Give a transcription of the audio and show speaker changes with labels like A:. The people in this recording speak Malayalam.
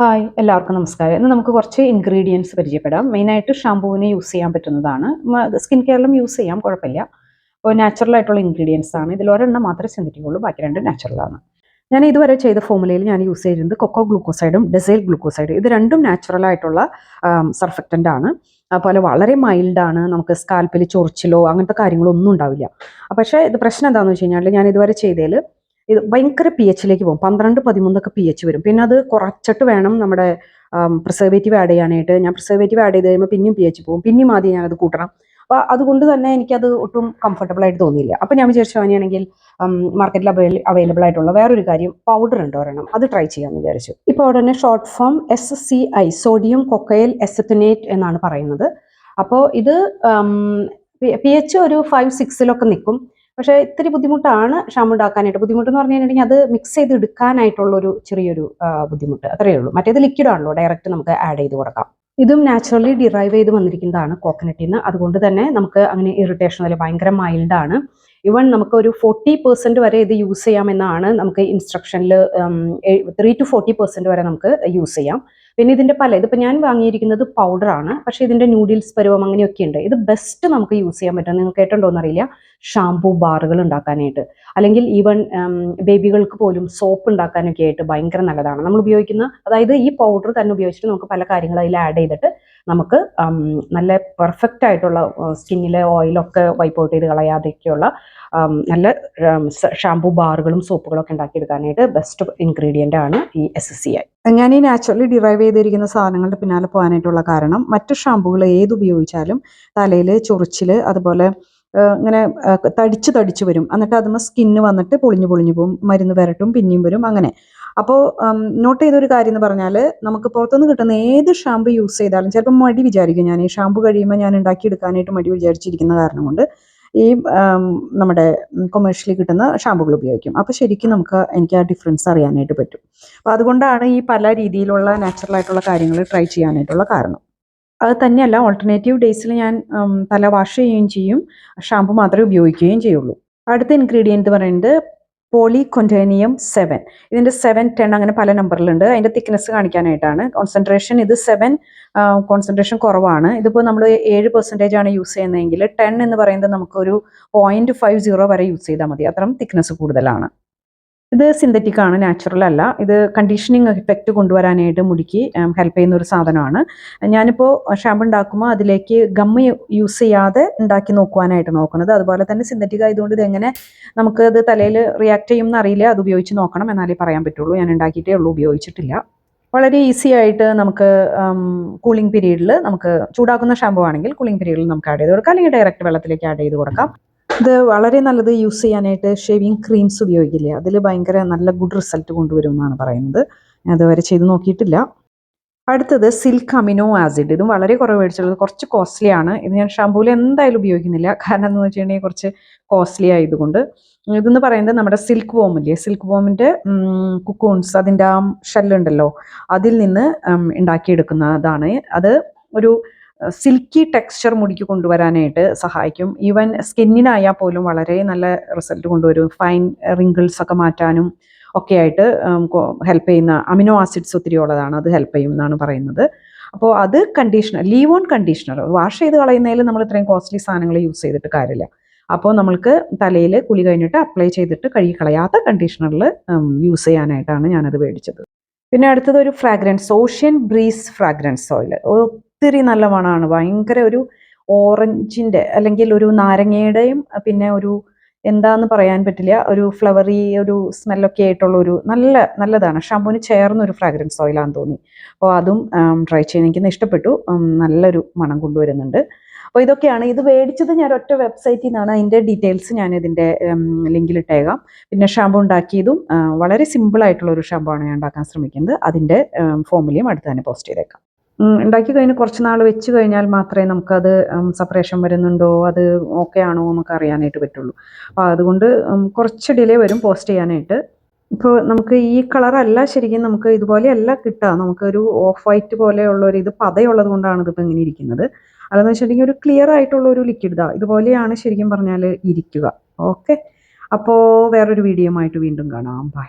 A: ഹായ് എല്ലാവർക്കും നമസ്കാരം. ഇന്ന് നമുക്ക് കുറച്ച് ഇൻഗ്രീഡിയൻസ് പരിചയപ്പെടാം. മെയിനായിട്ട് ഷാമ്പൂവിന് യൂസ് ചെയ്യാൻ പറ്റുന്നതാണ്. സ്കിൻ കെയറിലും യൂസ് ചെയ്യാം കുഴപ്പമില്ല. അപ്പോൾ നാച്ചുറൽ ആയിട്ടുള്ള ഇൻഗ്രീഡിയൻസ് ആണ്. ഇതിൽ ഒരെണ്ണം മാത്രമേ സിന്തറ്റിക് ഉള്ളൂ ബാക്കി രണ്ട് നാച്ചുറൽ ആണ്. ഞാൻ ഇതുവരെ ചെയ്ത ഫോമുലയിൽ ഞാൻ യൂസ് ചെയ്തിരുന്നത് കൊക്കോ ഗ്ലൂക്കോസൈഡും ഡെസൈൽ ഗ്ലൂക്കോസൈഡും ഇത് രണ്ടും നാച്ചുറൽ ആയിട്ടുള്ള സർഫക്റ്റന്റ് ആണ്. അതുപോലെ വളരെ മൈൽഡാണ് നമുക്ക് സ്കാൽപ്പിൽ ചൊറിച്ചിലോ അങ്ങനത്തെ കാര്യങ്ങളൊന്നും ഉണ്ടാവില്ല. പക്ഷേ ഇത് പ്രശ്നം എന്താണെന്ന് വെച്ച് കഴിഞ്ഞാൽ ഞാൻ ഇതുവരെ ചെയ്തതിൽ ഇത് ഭയങ്കര പി എച്ചിലേക്ക് പോകും. പന്ത്രണ്ട് പതിമൂന്നൊക്കെ പി എച്ച് വരും. പിന്നെ അത് കുറച്ചിട്ട് വേണം നമ്മുടെ പ്രിസർവേറ്റീവ് ആഡ് ചെയ്യാനായിട്ട്. ഞാൻ പ്രിസർവേറ്റീവ് ആഡ് ചെയ്ത് കഴിയുമ്പോൾ പിന്നെയും പി എച്ച് പോകും. പിന്നെയും ആദ്യം ഞാനത് കൂട്ടണം. അപ്പോൾ അതുകൊണ്ട് തന്നെ എനിക്കത് ഒട്ടും കംഫർട്ടബിൾ ആയിട്ട് തോന്നിയില്ല. അപ്പോൾ ഞാൻ വിചാരിച്ചു അങ്ങനെയാണെങ്കിൽ മാർക്കറ്റിൽ അവൈലബിൾ ആയിട്ടുള്ള വേറൊരു കാര്യം പൗഡർ ഉണ്ട് ഒരെണ്ണം. അത് ട്രൈ ചെയ്യാമെന്ന് വിചാരിച്ചു. ഇപ്പോൾ ഉടനെ short form S C I sodium cocoyl isethionate എന്നാണ് പറയുന്നത്. അപ്പോൾ ഇത് പി എച്ച് ഒരു ഫൈവ് സിക്സിലൊക്കെ നിൽക്കും. പക്ഷേ ഇത്തിരി ബുദ്ധിമുട്ടാണ് ഷാം ഉണ്ടാക്കാനായിട്ട് ബുദ്ധിമുട്ട് എന്ന് പറഞ്ഞു കഴിഞ്ഞിട്ടുണ്ടെങ്കിൽ അത് മിക്സ് ചെയ്ത് എടുക്കാനായിട്ടുള്ള ഒരു ചെറിയൊരു ബുദ്ധിമുട്ട്. അത്രയേ ഉള്ളൂ. മറ്റേത് ലിക്വിഡ് ആണല്ലോ. ഡയറക്റ്റ് നമുക്ക് ആഡ് ചെയ്ത് കൊടുക്കാം. ഇതും നാച്ചുറലി ഡിറൈവ് ചെയ്ത് വന്നിരിക്കുന്നതാണ് കോക്കനട്ടിൽ നിന്ന് അതുകൊണ്ട് തന്നെ നമുക്ക് അങ്ങനെ ഇറിറ്റേഷൻ അല്ലെങ്കിൽ ഭയങ്കര മൈൽഡാണ് ഇവൺ നമുക്ക് ഒരു ഫോർട്ടി പെർസെന്റ് വരെ ഇത് യൂസ് ചെയ്യാമെന്നാണ് നമുക്ക് ഇൻസ്ട്രക്ഷനിൽ ത്രീ ടു ഫോർട്ടി പെർസെന്റ് വരെ നമുക്ക് യൂസ് ചെയ്യാം. പിന്നെ ഇതിന്റെ പല ഇതിപ്പോൾ ഞാൻ വാങ്ങിയിരിക്കുന്നത് പൗഡറാണ് പക്ഷേ ഇതിന്റെ നൂഡിൽസ് പരുവം അങ്ങനെയൊക്കെ ഉണ്ട്. ഇത് ബെസ്റ്റ് നമുക്ക് യൂസ് ചെയ്യാൻ പറ്റും. നിങ്ങൾക്ക് കേട്ടുണ്ടോ എന്നറിയില്ല. ഷാംപൂ ബാറുകൾ ഉണ്ടാക്കാനായിട്ട്. അല്ലെങ്കിൽ ഈവൻ ബേബികൾക്ക് പോലും സോപ്പ് ഉണ്ടാക്കാനൊക്കെ ആയിട്ട് ഭയങ്കര നല്ലതാണ്. നമ്മൾ ഉപയോഗിക്കുന്ന അതായത് ഈ പൗഡർ തന്നെ ഉപയോഗിച്ചിട്ട് നമുക്ക് പല കാര്യങ്ങളും അതിൽ ആഡ് ചെയ്തിട്ട് നമുക്ക് നല്ല പെർഫെക്റ്റ് ആയിട്ടുള്ള സ്കിന്നിലെ ഓയിലൊക്കെ വൈപ്പ് ഔട്ട് ചെയ്ത് കളയാതെയൊക്കെയുള്ള നല്ല ഷാംപൂ ബാറുകളും സോപ്പുകളും ഒക്കെ ഉണ്ടാക്കിയെടുക്കാനായിട്ട് ബെസ്റ്റ് ഇൻഗ്രീഡിയന്റ് ആണ് ഈ എസ് സി ഐ ഞാൻ ഈ നാച്ചുറലി ഡിറൈവ് ചെയ്തിരിക്കുന്ന സാധനങ്ങളുടെ പിന്നാലെ പോകാനായിട്ടുള്ള കാരണം മറ്റു ഷാമ്പുകൾ ഏത് ഉപയോഗിച്ചാലും തലയിൽ ചൊറിച്ചിൽ അതുപോലെ ഇങ്ങനെ തടിച്ച് തടിച്ച് വരും. എന്നിട്ട് അതുമ്പോൾ സ്കിന്ന് വന്നിട്ട് പൊളിഞ്ഞു പൊളിഞ്ഞു പോകും മരുന്ന് വരട്ടും പിന്നെയും വരും അങ്ങനെ. അപ്പോൾ നോട്ട് ചെയ്തൊരു കാര്യം എന്ന് പറഞ്ഞാൽ നമുക്ക് പുറത്തുനിന്ന് കിട്ടുന്ന ഏത് ഷാമ്പു യൂസ് ചെയ്താലും ചിലപ്പോൾ മടി വിചാരിക്കും ഞാൻ ഈ ഷാമ്പു കഴിയുമ്പോൾ ഞാൻ ഉണ്ടാക്കിയെടുക്കാനായിട്ട് മടി വിചാരിച്ചിരിക്കുന്ന കാരണം കൊണ്ട് ഈ നമ്മുടെ കൊമേഴ്ഷ്യലി കിട്ടുന്ന ഷാമ്പുകൾ ഉപയോഗിക്കും. അപ്പോൾ ശരിക്കും നമുക്ക് എനിക്ക് ആ ഡിഫറൻസ് അറിയാനായിട്ട് പറ്റും. അപ്പോൾ അതുകൊണ്ടാണ് ഈ പല രീതിയിലുള്ള നാച്ചുറൽ ആയിട്ടുള്ള കാര്യങ്ങൾ ട്രൈ ചെയ്യാനായിട്ടുള്ള കാരണം. അത് തന്നെയല്ല ഓൾട്ടർനേറ്റീവ് ഡേയ്സിൽ ഞാൻ തല വാഷ് ചെയ്യുകയും ചെയ്യും. ഷാമ്പു മാത്രമേ ഉപയോഗിക്കുകയും ചെയ്യുള്ളൂ. അടുത്ത ഇൻഗ്രീഡിയന്റ് പറയുന്നത് പോളി കൊന്റേനിയം സെവൻ ഇതിന്റെ സെവൻ ടെൻ അങ്ങനെ പല നമ്പറിലുണ്ട് അതിന്റെ തിക്നെസ് കാണിക്കാനായിട്ടാണ്. കോൺസെൻട്രേഷൻ ഇത് സെവൻ കോൺസെൻട്രേഷൻ കുറവാണ്. ഇതിപ്പോൾ നമ്മൾ ഏഴ് പെർസെന്റേജ് ആണ് യൂസ് ചെയ്യുന്നതെങ്കിൽ ടെൻ എന്ന് പറയുന്നത് നമുക്കൊരു പോയിന്റ് ഫൈവ് സീറോ വരെ യൂസ് ചെയ്താൽ മതി. അത്രയും തിക്നെസ് കൂടുതലാണ്. ഇത് സിന്തറ്റിക് ആണ് നാച്ചുറൽ അല്ല. ഇത് കണ്ടീഷനിങ് എഫക്റ്റ് കൊണ്ടുവരാനായിട്ട് മുടിക്ക് ഹെൽപ്പ് ചെയ്യുന്ന ഒരു സാധനമാണ്. ഞാനിപ്പോൾ ഷാമ്പു ഉണ്ടാക്കുമ്പോൾ അതിലേക്ക് ഗമ്മ യൂസ് ചെയ്യാതെ ഉണ്ടാക്കി നോക്കുവാനായിട്ട് നോക്കുന്നത്. അതുപോലെ തന്നെ സിന്തറ്റിക് ആയതുകൊണ്ട് ഇത് എങ്ങനെ നമുക്ക് അത് തലയിൽ റിയാക്ട് ചെയ്യുമെന്ന് അറിയില്ല. അത് ഉപയോഗിച്ച് നോക്കണം എന്നാലേ പറയാൻ പറ്റുള്ളൂ. ഞാൻ ഉണ്ടാക്കിയിട്ടേ ഉള്ളൂ ഉപയോഗിച്ചിട്ടില്ല. വളരെ ഈസി ആയിട്ട് നമുക്ക് കൂളിംഗ് പീരീഡിൽ നമുക്ക് ചൂടാക്കുന്ന ഷാമ്പു ആണെങ്കിൽ കൂളിംഗ് പീരീഡിൽ നമുക്ക് ആഡ് ചെയ്ത് കൊടുക്കാം. അല്ലെങ്കിൽ ഡയറക്റ്റ് വെള്ളത്തിലേക്ക് ആഡ് ചെയ്ത് കൊടുക്കാം. ഇത് വളരെ നല്ലത് യൂസ് ചെയ്യാനായിട്ട് ഷേവിങ് ക്രീംസ് ഉപയോഗിക്കില്ലേ? അതിൽ ഭയങ്കര നല്ല ഗുഡ് റിസൾട്ട് കൊണ്ടുവരും എന്നാണ് പറയുന്നത്. ഞാൻ അതുവരെ ചെയ്ത് നോക്കിയിട്ടില്ല. അടുത്തത് സിൽക്ക് അമിനോ ആസിഡ്. ഇതും വളരെ കുറവ് മേടിച്ചുള്ളത് കുറച്ച് കോസ്റ്റ്ലി ആണ് ഇത് ഞാൻ ഷാമ്പൂവിൽ എന്തായാലും ഉപയോഗിക്കുന്നില്ല. കാരണം എന്ന് വെച്ചിട്ടുണ്ടെങ്കിൽ കുറച്ച് കോസ്റ്റ്ലി ആയതുകൊണ്ട്. ഇതെന്ന് പറയുന്നത് നമ്മുടെ സിൽക്ക് വോം ഇല്ലേ? സിൽക്ക് വോമിന്റെ കുക്കൂൺസ് അതിന്റെ ആ ഷെല്ലുണ്ടല്ലോ. അതിൽ നിന്ന് ഉണ്ടാക്കിയെടുക്കുന്നതാണ്. അത് ഒരു സിൽക്കി ടെക്സ്ചർ മുടിക്ക് കൊണ്ടുവരാനായിട്ട് സഹായിക്കും. ഈവൻ സ്കിന്നിനായാൽ പോലും വളരെ നല്ല റിസൾട്ട് കൊണ്ടുവരും. ഫൈൻ റിങ്കിൾസ് ഒക്കെ മാറ്റാനും ഒക്കെ ആയിട്ട് ഹെൽപ്പ് ചെയ്യുന്ന അമിനോ ആസിഡ്സ് ഒത്തിരി ഉള്ളതാണ്. അത് ഹെൽപ്പ് ചെയ്യും എന്നാണ് പറയുന്നത്. അപ്പോൾ അത് conditioner leave on conditioner wash ചെയ്ത് കളയുന്നതിൽ നമ്മൾ ഇത്രയും കോസ്റ്റ്ലി സാധനങ്ങൾ യൂസ് ചെയ്തിട്ട് കാര്യമില്ല. അപ്പോൾ നമ്മൾക്ക് തലയിൽ കുളി കഴിഞ്ഞിട്ട് അപ്ലൈ ചെയ്തിട്ട് കഴുകി കളയാത്ത കണ്ടീഷണറിൽ യൂസ് ചെയ്യാനായിട്ടാണ് ഞാനത് മേടിച്ചത്. പിന്നെ അടുത്തത് ഒരു fragrance ocean breeze fragrance oil ഒത്തിരി നല്ല മണമാണ് ഭയങ്കര ഒരു ഓറഞ്ചിന്റെ അല്ലെങ്കിൽ ഒരു നാരങ്ങയുടെയും പിന്നെ ഒരു എന്താന്ന് പറയാൻ പറ്റില്ല ഒരു ഫ്ലവറി ഒരു സ്മെല്ലൊക്കെ ആയിട്ടുള്ള ഒരു നല്ല നല്ലതാണ്. ഷാമ്പൂന് ചേർന്ന ഒരു ഫ്രാഗ്രൻസ് ഓയിലാണെന്ന് തോന്നി. അപ്പോൾ അതും ട്രൈ ചെയ്യാൻ എനിക്ക് ഇഷ്ടപ്പെട്ടു. നല്ലൊരു മണം കൊണ്ടുവരുന്നുണ്ട്. അപ്പോൾ ഇതൊക്കെയാണ്. ഇത് മേടിച്ചത് ഞാൻ ഒറ്റ വെബ്സൈറ്റിൽ നിന്നാണ് അതിന്റെ ഡീറ്റെയിൽസ് ഞാൻ ഇതിന്റെ ലിങ്കിൽ ഇട്ടേക്കാം പിന്നെ ഷാമ്പു ഉണ്ടാക്കിയതും വളരെ സിമ്പിൾ ആയിട്ടുള്ള ഒരു ഷാമ്പു ആണ് ഞാൻ ഉണ്ടാക്കാൻ ശ്രമിക്കുന്നത്. അതിന്റെ ഫോമിലിയും അടുത്ത് തന്നെ പോസ്റ്റ് ചെയ്തേക്കാം. ഉണ്ടാക്കി കഴിഞ്ഞ് കുറച്ച് നാൾ വെച്ച് കഴിഞ്ഞാൽ മാത്രമേ നമുക്കത് സെപ്പറേഷൻ വരുന്നുണ്ടോ? അത് ഓക്കെ ആണോ നമുക്ക് അറിയാനായിട്ട് പറ്റുള്ളൂ. അപ്പോൾ അതുകൊണ്ട് കുറച്ച് ഡിലേ വരും പോസ്റ്റ് ചെയ്യാനായിട്ട്. ഇപ്പോൾ നമുക്ക് ഈ കളറല്ല ശരിക്കും നമുക്ക് ഇതുപോലെയല്ല കിട്ടുക. നമുക്കൊരു ഓഫ് വൈറ്റ് പോലെയുള്ള ഒരു ഇത് പതയുള്ളത് കൊണ്ടാണ് ഇതിപ്പോൾ ഇങ്ങനെ ഇരിക്കുന്നത്. അതെന്ന് വെച്ചിട്ടുണ്ടെങ്കിൽ ഒരു ക്ലിയർ ആയിട്ടുള്ള ഒരു ലിക്വിഡ് ഇതാ. ഇതുപോലെയാണ് ശരിക്കും പറഞ്ഞാൽ ഇരിക്കുക. ഓക്കെ അപ്പോൾ വേറൊരു വീഡിയോ ആയിട്ട് വീണ്ടും കാണാം. ബൈ